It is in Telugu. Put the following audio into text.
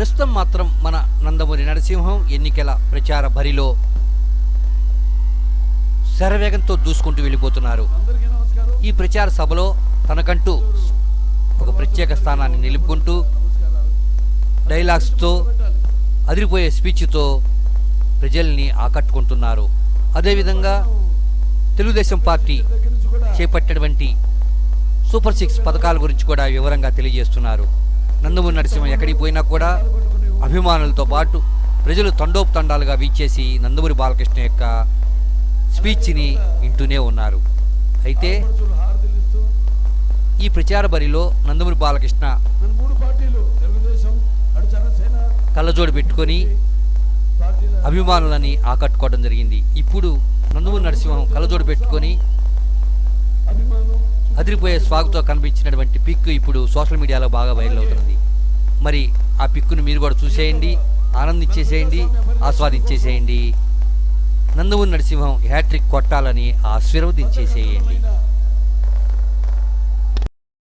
ప్రస్తుతం మాత్రం మన నందమూరి నరసింహం ఎన్నికల ప్రచార బరిలో శరవేగంతో దూసుకుంటూ వెళ్ళిపోతున్నారు. ఈ ప్రచార సభలో తనకంటూ ఒక ప్రత్యేక స్థానాన్ని నిలుపుకుంటూ డైలాగ్స్తో అదిరిపోయే స్పీచ్తో ప్రజల్ని ఆకట్టుకుంటున్నారు. అదేవిధంగా తెలుగుదేశం పార్టీ చేపట్టినటువంటి సూపర్ సిక్స్ పథకాల గురించి కూడా వివరంగా తెలియజేస్తున్నారు. నందమూరి నరసింహ ఎక్కడికి పోయినా కూడా అభిమానులతో పాటు ప్రజలు తండోపతండాలుగా వీచేసి నందమూరి బాలకృష్ణ యొక్క స్పీచ్ని వింటూనే ఉన్నారు. అయితే ఈ ప్రచార బరిలో నందమూరి బాలకృష్ణ కళ్ళజోడు పెట్టుకొని అభిమానులని ఆకట్టుకోవడం జరిగింది. ఇప్పుడు నందమూరి నరసింహం కళ్ళజోడు పెట్టుకొని అదిరిపోయే స్వాగుతో కనిపించినటువంటి పిక్ ఇప్పుడు సోషల్ మీడియాలో బాగా వైరల్ అవుతున్నది. మరి ఆ పిక్కును మీరు కూడా చూసేయండి ఆనందించేసేయండి ఆస్వాదించేసేయండి. నందమూరి నరసింహం హ్యాట్రిక్ కొట్టాలని ఆశీర్వదించేసేయండి.